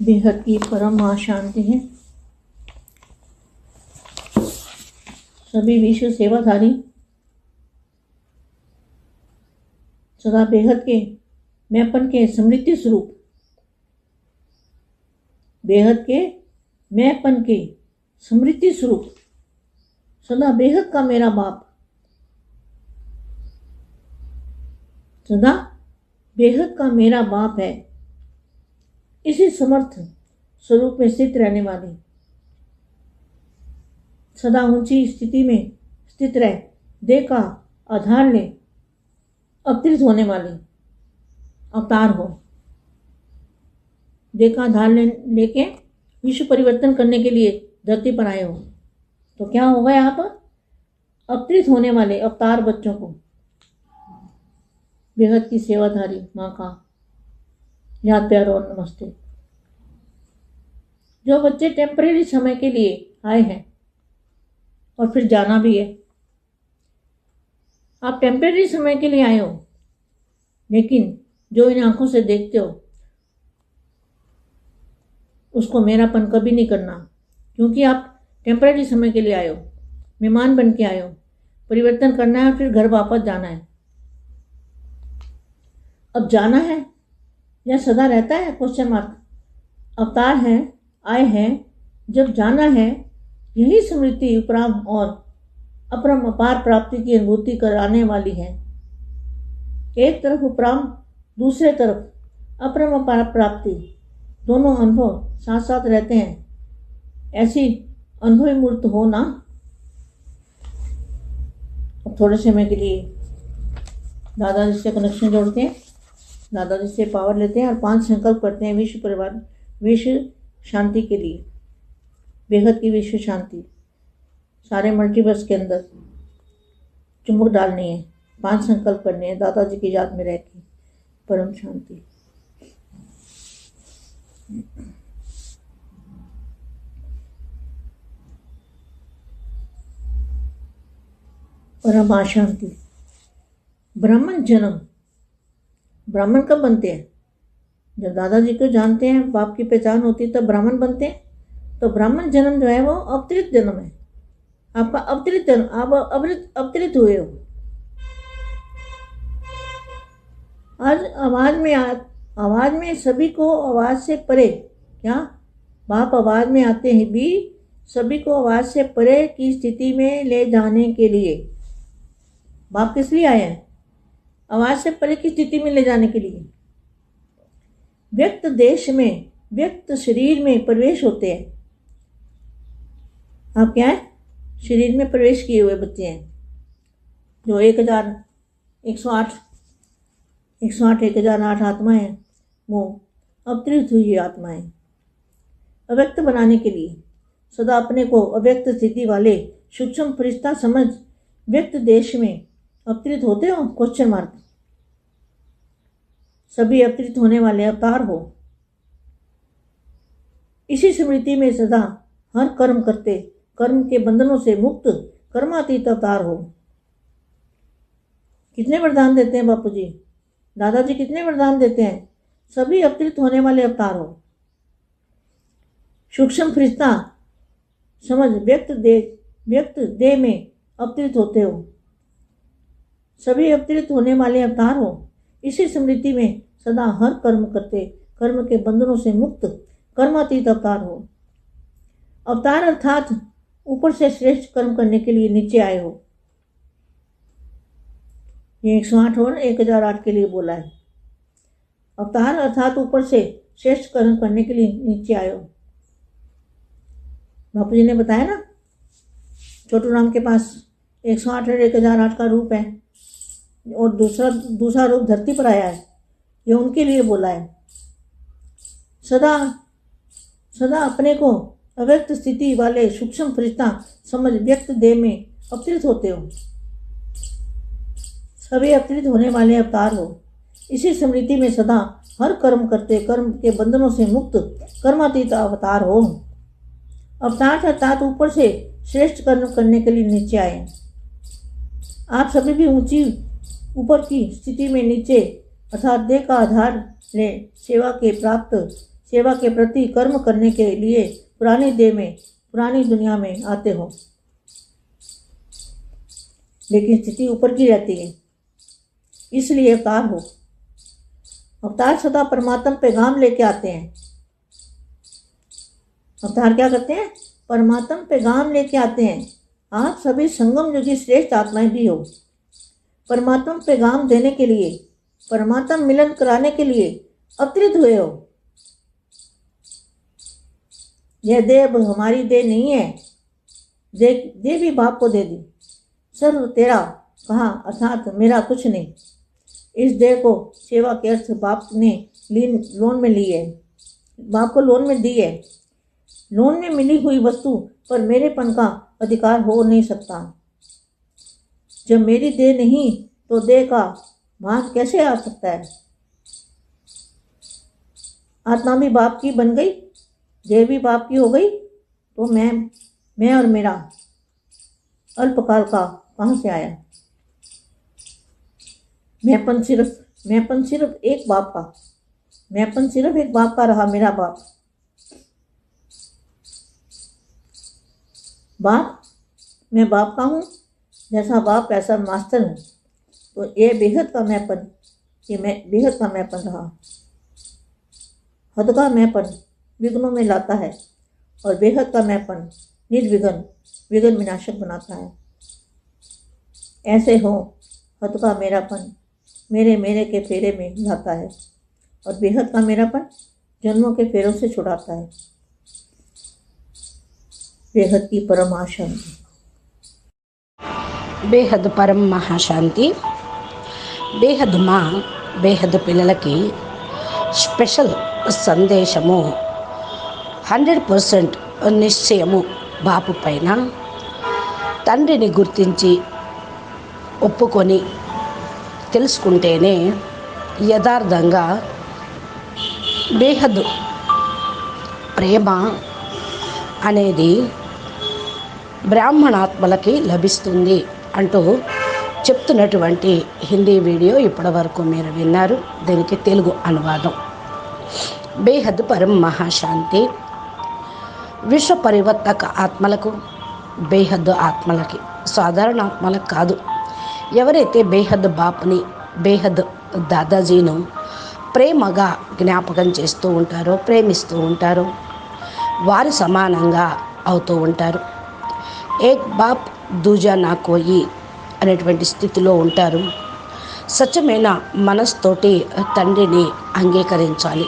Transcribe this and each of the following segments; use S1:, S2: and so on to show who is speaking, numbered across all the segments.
S1: बेहद की परम शांति है। सभी विश्व सेवाधारी, सदा बेहद के मैंपन के समृद्धि स्वरूप, बेहद के मैंपन के समृद्धि स्वरूप, सदा बेहद का मेरा बाप, सदा बेहद का मेरा बाप है। इसी समर्थ स्वरूप में स्थित रहने वाले। सदा ऊँची स्थिति में स्थित रह देह का आधार ले, अवतरित होने वाले, अवतार हो। देह का आधार ले, लेके विश्व परिवर्तन करने के लिए धरती पर आए हो। तो क्या होगा यहाँ पर? अवतरित होने वाले अवतार बच्चों को। बेहद की सेवाधारी माँ का याद प्यार और नमस्ते। जो बच्चे टेम्परेरी समय के लिए आए हैं, और फिर जाना भी है, आप टेम्परेरी समय के लिए आए हो, लेकिन जो इन आँखों से देखते हो, उसको मेरापन कभी नहीं करना, क्योंकि आप टेम्परेरी समय के लिए आए हो, मेहमान बन के आए हो, परिवर्तन करना है और फिर घर वापस जाना है। अब जाना है या सदा रहता है? क्वेश्चन मार्क अवतार है आए हैं, जब जाना है, यही स्मृति उपराम और अपरम अपार प्राप्ति की अनुभूति कराने वाली है। एक तरफ़ उपराम, दूसरे तरफ़ अपरम अपार प्राप्ति। दोनों अनुभव साथ साथ रहते हैं। ऐसी अनुभवी मूर्त हो ना? अब थोड़े समय के लिए दादाजी से कनेक्शन जोड़ते हैं। दादाजी से पावर लेते हैं और पाँच संकल्प करते हैं विश्व परिवार, विश्व शांति के लिए। बेहद की विश्व शांति। सारे मल्टीवर्स के अंदर चुंबक डालनी है, पाँच संकल्प करने हैं, दादाजी की याद में रह के, परम शांति। परम शांति ब्राह्मण जन्म ब्राह्मण कब बनते हैं? जब दादाजी को जानते हैं, बाप की पहचान होती है, तब ब्राह्मण बनते हैं। तो ब्राह्मण जन्म जो है वो अवतरित जन्म है। आपका अवतरित जन्म, आप अवतरित अवतरित हुए हो। आज आवाज़ में आ, आवाज़ में सभी को आवाज़ से परे, क्या? बाप आवाज़ में आते हैं भी, सभी को आवाज़ से परे की स्थिति में ले जाने के लिए। बाप किस लिए आए हैं? आवाज़ से परे की स्थिति में ले जाने के लिए। व्यक्त देश में, व्यक्त शरीर में प्रवेश होते हैं। आप क्या है? शरीर में प्रवेश किए हुए बच्चे हैं। जो एक हज़ार एक सौ आठ, एक सौ आठ, एक हज़ार आठ आत्माएँ वो अवतरित हुई आत्माएँ। अव्यक्त बनाने के लिए। सदा अपने को अव्यक्त स्थिति वाले सूक्ष्म फरिश्ता समझ व्यक्त देश में अवतरित होते हो? क्वेश्चन मार्क सभी अवतरित होने वाले अवतार हो। इसी स्मृति में सदा हर कर्म करते, कर्म के बंधनों से मुक्त कर्मातीत अवतार हो। कितने वरदान देते हैं बापू जी दादाजी कितने वरदान देते हैं? सभी अवतरित होने वाले अवतार हो। सूक्ष्म फरिश्ता समझ, व्यक्त दे, व्यक्त देह में अवतरित होते हो। सभी अवतरित होने वाले अवतार हो। इसी स्मृति में सदा हर कर्म करते, कर्म के बंधनों से मुक्त, कर्मातीत अवतार हो। अवतार अर्थात ऊपर से श्रेष्ठ कर्म करने के लिए नीचे आए हो। ये एक सौ आठ और एक हज़ार आठ के लिए बोला है। अवतार अर्थात ऊपर से श्रेष्ठ कर्म करने के लिए नीचे आए हो। बापू जी ने बताया ना? छोटू राम के पास एक सौ आठ और एक हज़ार आठ का रूप है। और दूसरा दूसरा रूप धरती पर आया है। ये उनके लिए बोला है। सदा सदा अपने को अव्यक्त स्थिति वाले सूक्ष्म फरिश्ता समझ व्यक्त देह में अवतरित होते हो। सभी अवतरित होने वाले अवतार हो। इसी स्मृति में सदा हर कर्म करते, कर्म के बंधनों से मुक्त कर्मातीत अवतार हो। अवतार अर्थात ऊपर से श्रेष्ठ कर्म करने के लिए नीचे आए। आप सभी भी ऊँची ऊपर की स्थिति में नीचे देह का आधार ले सेवा के प्राप्त, सेवा के प्रति कर्म करने के लिए पुराने देह में, पुरानी दुनिया में आते हो। लेकिन स्थिति ऊपर की रहती है। इसलिए अवतार हो। अवतार सदा परमात्मा पैगाम लेके आते हैं। अवतार क्या करते हैं? परमात्मा पैगाम लेके आते हैं। आप सभी संगम युगी श्रेष्ठ आत्माएँ भी हो। परमात्मा पैगाम देने के लिए, परमात्मा मिलन कराने के लिए अवतरित हुए हो। यह देह अब हमारी देह नहीं है। दे दे भी बाप को दे दी। सर्व तेरा, कहा, अर्थात मेरा कुछ नहीं। इस देह को सेवा के अर्थ बाप ने लीन, लोन में ली है। बाप को लोन में दी है। लोन में मिली हुई वस्तु पर मेरेपन का अधिकार हो नहीं सकता। जब मेरी देह नहीं तो देह का भाग कैसे आ सकता है? आत्मा भी बाप की बन गई, देह भी बाप की हो गई तो मैं मैं और मेरा अल्पकाल का कहाँ से आया? मैंपन सिर्फ़ मैंपन सिर्फ़ एक बाप का, मैंपन सिर्फ़ एक बाप का रहा मेरा बाप। बाप? मैं बाप का हूँ? जैसा बाप, ऐसा मास्टर हूँ। तो ये बेहद का मैंपन ये मैं बेहद का मैंपन रहा। हद का मैंपन विघ्नों में लाता है और बेहद का मैंपन निर्विघ्न विघ्न विनाशक बनाता है। ऐसे हो, हद का मेरापन मेरे मेरे के फेरे में लाता है और बेहद का मेरापन जन्मों के फेरों से छुड़ाता है। बेहद की परम आशांति
S2: బేహద్ పరం మహాశాంతి. బేహద్ మా బేహద్ పిల్లలకి స్పెషల్ సందేశము. హండ్రెడ్ పర్సెంట్ నిశ్చయము బాపు పైన. తండ్రిని గుర్తించి ఒప్పుకొని తెలుసుకుంటేనే యథార్థంగా బేహద్ ప్రేమ అనేది బ్రాహ్మణాత్మలకి లభిస్తుంది. అంటూ చెప్తున్నటువంటి హిందీ వీడియో ఇప్పటివరకు మీరు విన్నారు. దీనికి తెలుగు అనువాదం. బేహద్ పరం మహాశాంతి. విశ్వ పరివర్తక ఆత్మలకు బేహద్ ఆత్మలకి సాధారణ ఆత్మలకు కాదు. ఎవరైతే బేహద్ బాప్ని బేహద్ దాదాజీను ప్రేమగా జ్ఞాపకం చేస్తూ ఉంటారో ప్రేమిస్తూ ఉంటారో వారి సమానంగా అవుతూ ఉంటారు. ఏక్ బాప్ దూజా నా కోయి అనేటువంటి స్థితిలో ఉంటారు. స్వచ్ఛమైన మనస్తోటి తండ్రిని అంగీకరించాలి.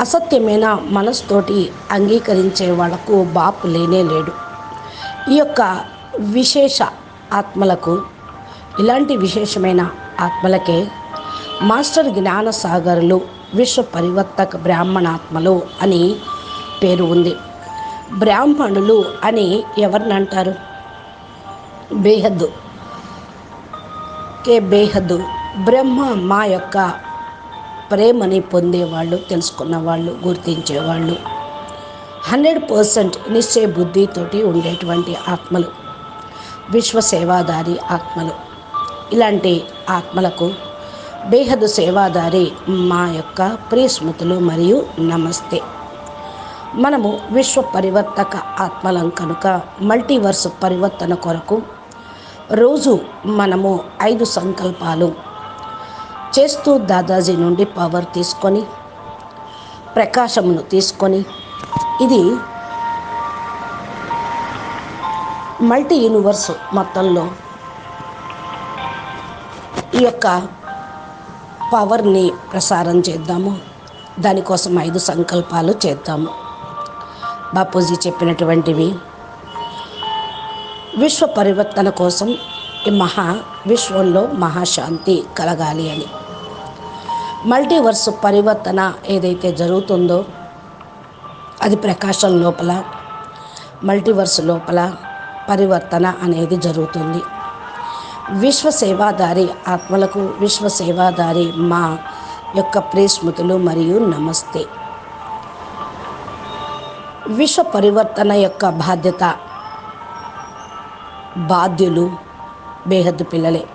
S2: అసత్యమైన మనస్తోటి అంగీకరించే వాళ్ళకు బాపు లేనే లేడు. ఈ యొక్క విశేష ఆత్మలకు ఇలాంటి విశేషమైన ఆత్మలకే మాస్టర్ జ్ఞానసాగరులు విశ్వ పరివర్తక బ్రాహ్మణాత్మలు అని పేరు ఉంది. బ్రాహ్మణులు అని ఎవరిని అంటారు? బేహద్దు. కే బేహద్దు. బ్రహ్మ మా యొక్క ప్రేమని పొందేవాళ్ళు తెలుసుకున్న వాళ్ళు గుర్తించేవాళ్ళు. హండ్రెడ్ పర్సెంట్ నిశ్చయ బుద్ధితోటి ఉండేటువంటి ఆత్మలు. విశ్వ సేవాదారి ఆత్మలు. ఇలాంటి ఆత్మలకు బేహదు సేవాదారి మా యొక్క ప్రియ స్మృతులు మరియు నమస్తే. మనము విశ్వ పరివర్తక ఆత్మలం కనుక మల్టీవర్స్ పరివర్తన కొరకు రోజు మనము ఐదు సంకల్పాలు చేస్తూ దాదాజీ నుండి పవర్ తీసుకొని ప్రకాశమును తీసుకొని ఇది మల్టీ యూనివర్స్ మొత్తంలో ఈ యొక్క పవర్ని ప్రసారం చేద్దాము. దానికోసం ఐదు సంకల్పాలు చేద్దాము. బాపూజీ చెప్పినటువంటివి. విశ్వ పరివర్తన కోసం ఈ మహా విశ్వంలో మహాశాంతి కలగాలి అని. మల్టీవర్స్ పరివర్తన ఏదైతే జరుగుతుందో అది ప్రకాశం లోపల మల్టీవర్స్ లోపల పరివర్తన అనేది జరుగుతుంది. విశ్వ సేవాదారి ఆత్మలకు విశ్వ సేవాదారి మా యొక్క ప్రేస్మృతులు మరియు నమస్తే. విష పరివర్తన యొక్క బాధ్యత. బాధ్యులు బేహద్దు పిల్లలే.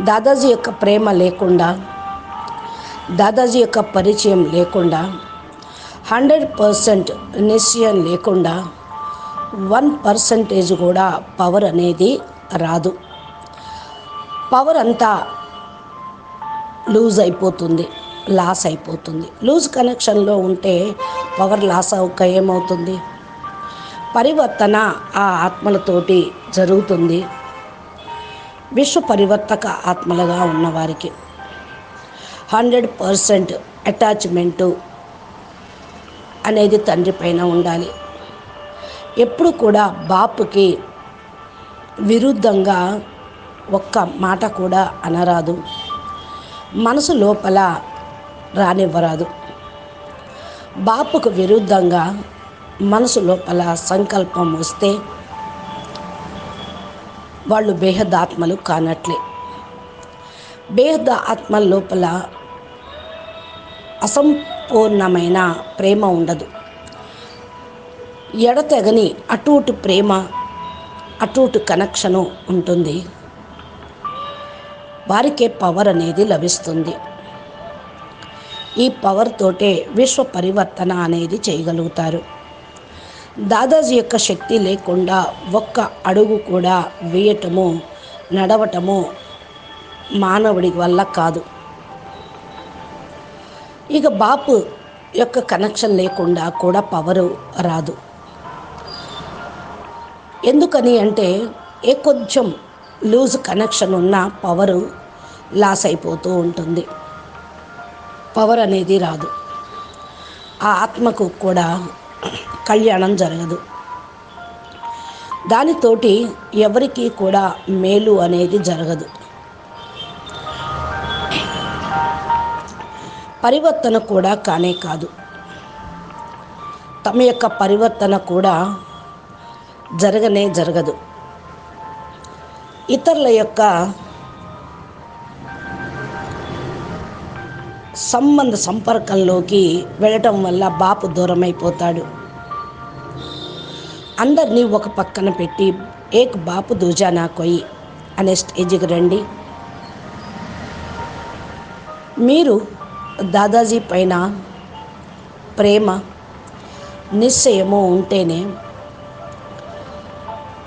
S2: దాదాజీ యొక్క ప్రేమ లేకుండా దాదాజీ యొక్క పరిచయం లేకుండా హండ్రెడ్ పర్సెంట్ నిశ్చయం లేకుండా వన్ పర్సంటేజ్ కూడా పవర్ అనేది రాదు. పవర్ అంతా లూజ్ అయిపోతుంది. లాస్ అయిపోతుంది. లూజ్ కనెక్షన్లో ఉంటే పవర్ లాస్ అవ్వక ఏమవుతుంది? పరివర్తన ఆ ఆత్మలతోటి జరుగుతుంది. విశ్వ పరివర్తక ఆత్మలుగా ఉన్నవారికి హండ్రెడ్ పర్సెంట్ అటాచ్మెంటు అనేది తండ్రి పైన ఉండాలి. ఎప్పుడు కూడా బాపుకి విరుద్ధంగా ఒక్క మాట కూడా అనరాదు. మనసు లోపల రానివ్వరాదు. బాపుకు విరుద్ధంగా మనసు లోపల సంకల్పం వస్తే వాళ్ళు బేహదాత్మలు కానట్లే. బేహద ఆత్మ లోపల అసంపూర్ణమైన ప్రేమ ఉండదు. ఎడతెగని అటుటు ప్రేమ అటూటు కనెక్షను ఉంటుంది. వారికే పవర్ అనేది లభిస్తుంది. ఈ పవర్ తోటే విశ్వ పరివర్తన అనేది చేయగలుగుతారు. దాదాజీ యొక్క శక్తి లేకుండా ఒక్క అడుగు కూడా వేయటము నడవటము మానవుడి వల్ల కాదు. ఇక బాపు యొక్క కనెక్షన్ లేకుండా కూడా పవరు రాదు. ఎందుకని అంటే ఏ కొంచెం లూజ్ కనెక్షన్ ఉన్న పవరు లాస్ అయిపోతూ ఉంటుంది. పవర్ అనేది రాదు. ఆ ఆత్మకు కూడా కళ్యాణం జరగదు. దానితోటి ఎవరికి కూడా మేలు అనేది జరగదు. పరివర్తన కూడా కానే కాదు. తమ యొక్క పరివర్తన కూడా జరగనే జరగదు. ఇతరుల యొక్క సంబంధ సంపర్కంలోకి వెళ్ళటం వల్ల బాపు దూరమైపోతాడు. అందరినీ ఒక పక్కన పెట్టి ఏక్ బాపు దూజానా కొయ్యి అనే స్టేజ్కి రండి. మీరు దాదాజీ పైన ప్రేమ నిశ్చయము ఉంటేనే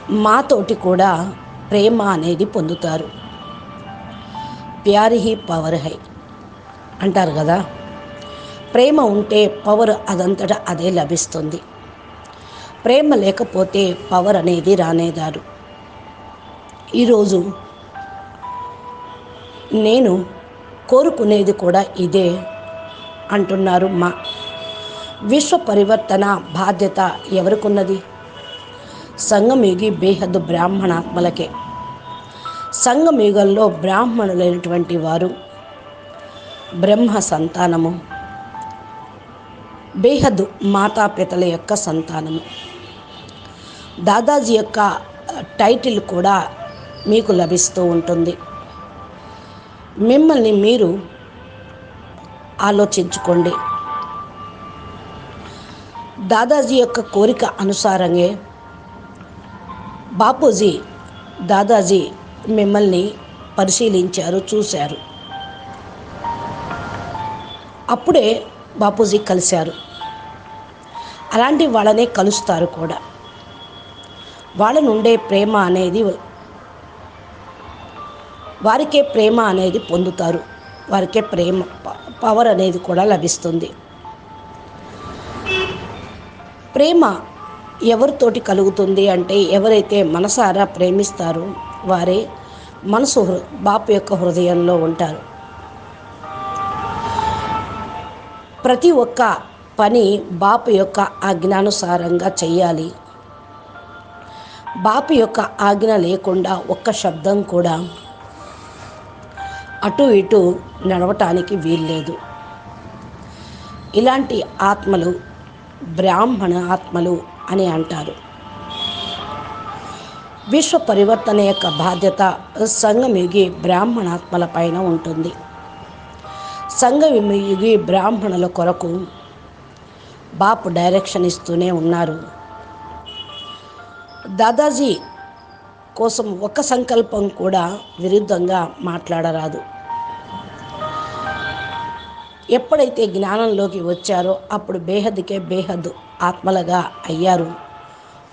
S2: మాతోటి కూడా ప్రేమ అనేది పొందుతారు. ప్యారి హీ పవర్ హై. అంటారు కదా. ప్రేమ ఉంటే పవర్ అదంతటా అదే లభిస్తుంది. ప్రేమ లేకపోతే పవర్ అనేది రానేదారు. ఈరోజు నేను కోరుకునేది కూడా ఇదే అంటున్నారు మా. విశ్వ పరివర్తన బాధ్యత ఎవరికున్నది? సంగమయుగి బేహద్దు బ్రాహ్మణాత్మలకే. సంగమయుగంలో బ్రాహ్మణులైనటువంటి వారు బ్రహ్మ సంతానము. బేహద్ మాతాపితల యొక్క సంతానము. దాదాజీ యొక్క టైటిల్ కూడా మీకు లభిస్తూ ఉంటుంది. మిమ్మల్ని మీరు ఆలోచించుకోండి. దాదాజీ యొక్క కోరిక అనుసారంగా బాపూజీ దాదాజీ మిమ్మల్ని పరిశీలించారు చూశారు. అప్పుడే బాపూజీ కలిశారు. అలాంటి వాళ్ళనే కలుస్తారు కూడా. వాళ్ళ నుండే ప్రేమ అనేది వారికే ప్రేమ అనేది పొందుతారు. వారికే ప్రేమ ప- పవర్ అనేది కూడా లభిస్తుంది. ప్రేమ ఎవరితోటి కలుగుతుంది అంటే ఎవరైతే మనసారా ప్రేమిస్తారో వారే మనసు హృ- బాపు యొక్క హృదయంలో ఉంటారు. ప్రతి ఒక్క పని బాపు యొక్క ఆజ్ఞానుసారంగా చేయాలి బాపు యొక్క ఆజ్ఞ లేకుండా ఒక్క శబ్దం కూడా అటు ఇటు నడవటానికి వీల్లేదు. ఇలాంటి ఆత్మలు బ్రాహ్మణ ఆత్మలు అని అంటారు. విశ్వ పరివర్తన యొక్క బాధ్యత సంగమిగి బ్రాహ్మణాత్మల పైన ఉంటుంది. సంఘ సంగమిగి బ్రాహ్మణుల కొరకు బాపు డైరెక్షన్ ఇస్తూనే ఉన్నారు. దాదాజీ కోసం ఒక సంకల్పం కూడా విరుద్ధంగా మాట్లాడరాదు. ఎప్పుడైతే జ్ఞానంలోకి వచ్చారో అప్పుడు బేహద్కే బేహద్ ఆత్మలుగా అయ్యారు.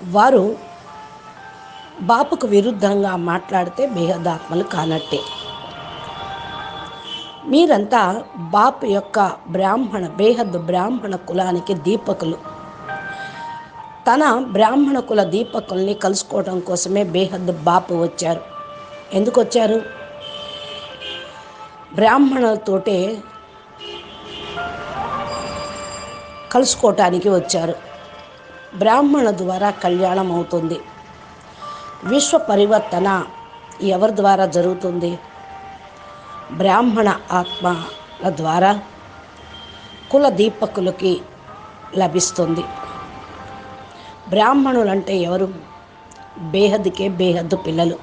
S2: వారు బాపుకు విరుద్ధంగా మాట్లాడితే బేహద్ ఆత్మలు కానట్టే. మీరంతా బాపు యొక్క బ్రాహ్మణ బేహద్దు బ్రాహ్మణ కులానికి దీపకులు. తన బ్రాహ్మణ కుల దీపకుల్ని కలుసుకోవడం కోసమే బేహద్దు బాపు వచ్చారు. ఎందుకు వచ్చారు? బ్రాహ్మణులతోటే కలుసుకోవటానికి వచ్చారు. బ్రాహ్మణ ద్వారా కళ్యాణం అవుతుంది. విశ్వ పరివర్తన ఎవరి ద్వారా జరుగుతుంది? బ్రాహ్మణ ఆత్మల ద్వారా కుల దీపకులకి లభిస్తుంది. బ్రాహ్మణులంటే ఎవరు? బేహద్కే బేహద్దు పిల్లలు.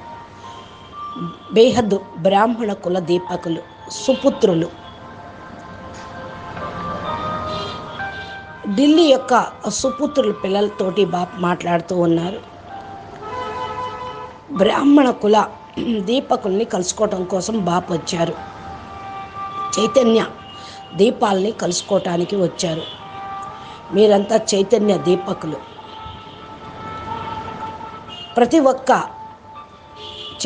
S2: బేహద్దు బ్రాహ్మణ కుల దీపకులు సుపుత్రులు. ఢిల్లీ యొక్క సుపుత్రుల పిల్లలతోటి బాప్ మాట్లాడుతూ ఉన్నారు. బ్రాహ్మణ కుల దీపకుల్ని కలుసుకోవటం కోసం బాపు వచ్చారు. చైతన్య దీపాలని కలుసుకోవటానికి వచ్చారు. మీరంతా చైతన్య దీపకులు. ప్రతి ఒక్క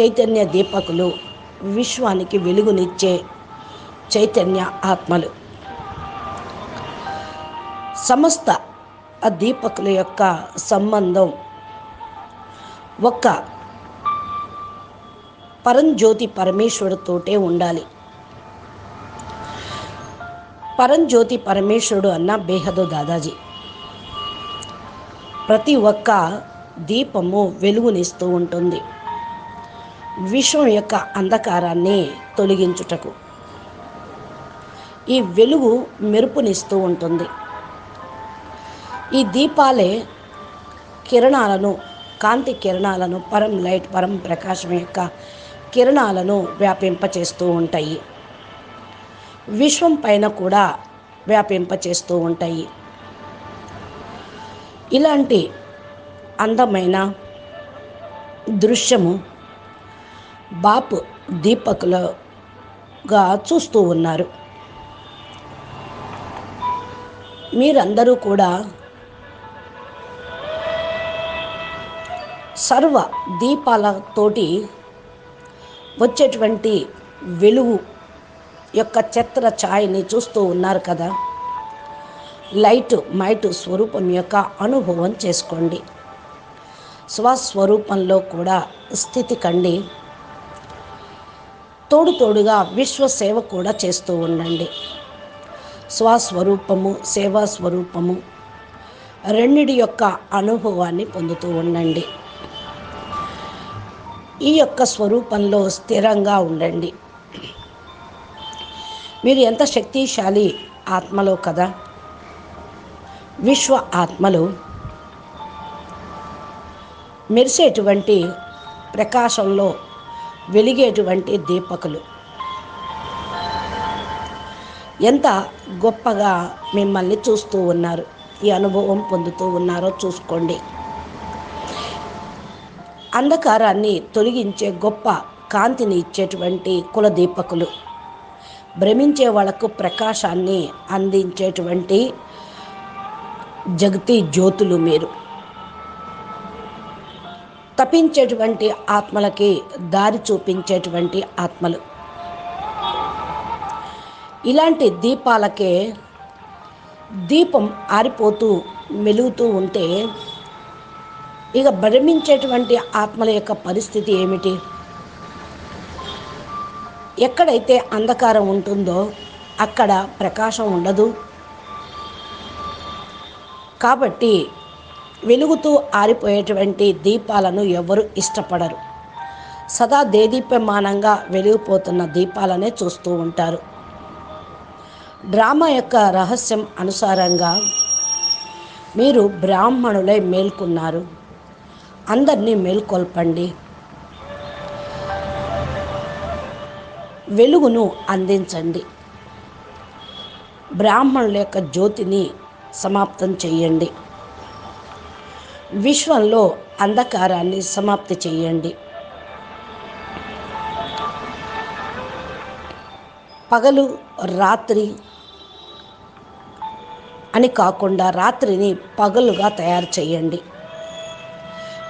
S2: చైతన్య దీపకులు విశ్వానికి వెలుగునిచ్చే చైతన్య ఆత్మలు. సమస్త ఆ దీపకుల యొక్క సంబంధం ఒక్క పరంజ్యోతి పరమేశ్వరుతోటే ఉండాలి. పరంజ్యోతి పరమేశ్వరుడు అన్న బేహదు దాదాజీ. ప్రతి ఒక్క దీపము వెలుగునిస్తూ ఉంటుంది. విశ్వం యొక్క అంధకారాన్ని తొలగించుటకు. ఈ వెలుగు మెరుపునిస్తూ ఉంటుంది. ఈ దీపాలే కిరణాలను కాంతి కిరణాలను పరం లైట్ పరం ప్రకాశం యొక్క కిరణాలను వ్యాపింపచేస్తూ ఉంటాయి. విశ్వం పైన కూడా వ్యాపింపచేస్తూ ఉంటాయి. ఇలాంటి అందమైన దృశ్యము బాపు దీపకులుగా చూస్తూ ఉన్నారు. మీరందరూ కూడా సర్వ దీపాలతోటి వచ్చేటువంటి వెలుగు యొక్క ఛత్ర ఛాయని చూస్తూ ఉన్నారు కదా? లైట్ మైట్ స్వరూపం యొక్క అనుభవం చేసుకోండి. స్వస్వరూపంలో కూడా స్థితి కండి. తోడు తోడుగా విశ్వసేవ కూడా చేస్తూ ఉండండి. స్వస్వరూపము సేవా స్వరూపము రెండిటి యొక్క అనుభవాన్ని పొందుతూ ఉండండి. ఈ యొక్క స్వరూపంలో స్థిరంగా ఉండండి. మీరు ఎంత శక్తిశాలి ఆత్మలో కదా? విశ్వ ఆత్మలు మెరిసేటువంటి ప్రకాశంలో వెలిగేటువంటి దీపకులు. ఎంత గొప్పగా మిమ్మల్ని చూస్తూ ఉన్నారు ఈ అనుభవం పొందుతూ ఉన్నారో చూసుకోండి. అంధకారాన్ని తొలగించే గొప్ప కాంతిని ఇచ్చేటువంటి కులదీపకులు. భ్రమించే వాళ్ళకు ప్రకాశాన్ని అందించేటువంటి జగతి జ్యోతులు మీరు. తపించేటువంటి ఆత్మలకి దారి చూపించేటువంటి ఆత్మలు. ఇలాంటి దీపాలకే దీపం ఆరిపోతూ మెలుగుతూ ఉంటే ఇక భ్రమించేటువంటి ఆత్మల యొక్క పరిస్థితి ఏమిటి? ఎక్కడైతే అంధకారం ఉంటుందో అక్కడ ప్రకాశం ఉండదు. కాబట్టి వెలుగుతూ ఆరిపోయేటువంటి దీపాలను ఎవరు ఇష్టపడరు. సదా దేదీప్యమానంగా వెలిగిపోతున్న దీపాలనే చూస్తూ ఉంటారు. డ్రామా యొక్క రహస్యం అనుసారంగా మీరు బ్రాహ్మణులై మేల్కొన్నారు. అందరినీ మేల్కొల్పండి. వెలుగును అందించండి. బ్రాహ్మణుల యొక్క జ్యోతిని సమాప్తం చేయండి. విశ్వంలో అంధకారాన్ని సమాప్తి చేయండి. పగలు రాత్రి అని కాకుండా రాత్రిని పగలుగా తయారు చేయండి.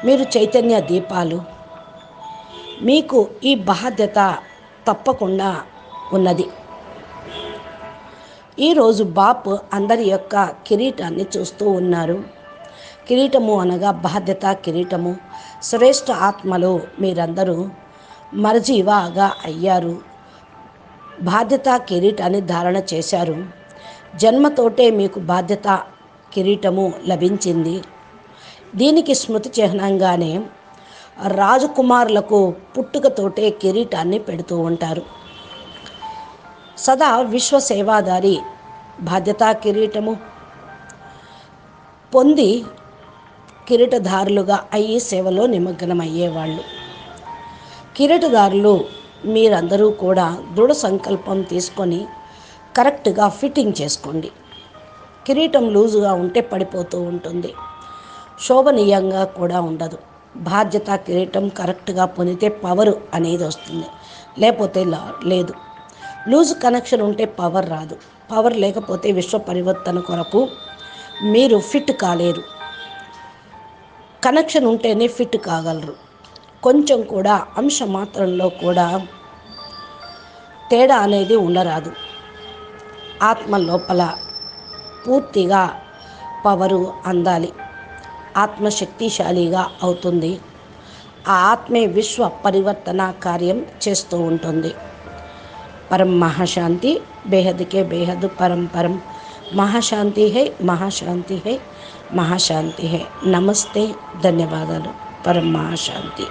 S2: మీరు చైతన్య దీపాలు. మీకు ఈ బాధ్యత తప్పకుండా ఉన్నది. ఈరోజు బాప్ అందరి యొక్క కిరీటాన్ని చూస్తూ ఉన్నారు. కిరీటము అనగా బాధ్యత కిరీటము. శ్రేష్ఠ ఆత్మలు మీరందరూ మరజీవాగా అయ్యారు. బాధ్యత కిరీటాన్ని ధారణ చేశారు. జన్మతోటే మీకు బాధ్యత కిరీటము లభించింది. దీనికి స్మృతి చిహ్నంగానే రాజకుమారులకు పుట్టుకతోటే కిరీటాన్ని పెడుతూ ఉంటారు. సదా విశ్వ సేవాదారి బాధ్యతా కిరీటము. పొంది కిరీటదారులుగా అయ్యి సేవలో నిమగ్నమయ్యేవాళ్ళు. కిరీటదారులు మీరందరూ కూడా దృఢ సంకల్పం తీసుకొని కరెక్ట్గా ఫిట్టింగ్ చేసుకోండి. కిరీటం లూజుగా ఉంటే పడిపోతూ ఉంటుంది. శోభనీయంగా కూడా ఉండదు. బాధ్యత కిరీటం కరెక్ట్గా పొందితే పవర్ అనేది వస్తుంది. లేకపోతే లా- లేదు. లూజ్ కనెక్షన్ ఉంటే పవర్ రాదు. పవర్ లేకపోతే విశ్వ పరివర్తన కొరకు మీరు ఫిట్ కాలేరు. కనెక్షన్ ఉంటేనే ఫిట్ కాగలరు. కొంచెం కూడా అంశ మాత్రంలో కూడా తేడా అనేది ఉండరాదు. ఆత్మ లోపల పూర్తిగా పవరు అందాలి. ఆత్మ శక్తిశాలిగా అవుతుంది. ఆ ఆత్మే విశ్వ పరివర్తన కార్యం చేస్తూ ఉంటుంది. పరం మహాశాంతి బేహద్కే బేహద్ పరం పరం. మహాశాంతి హై మహాశాంతి హై మహాశాంతి హై. నమస్తే ధన్యవాదాలు. పరం మహాశాంతి.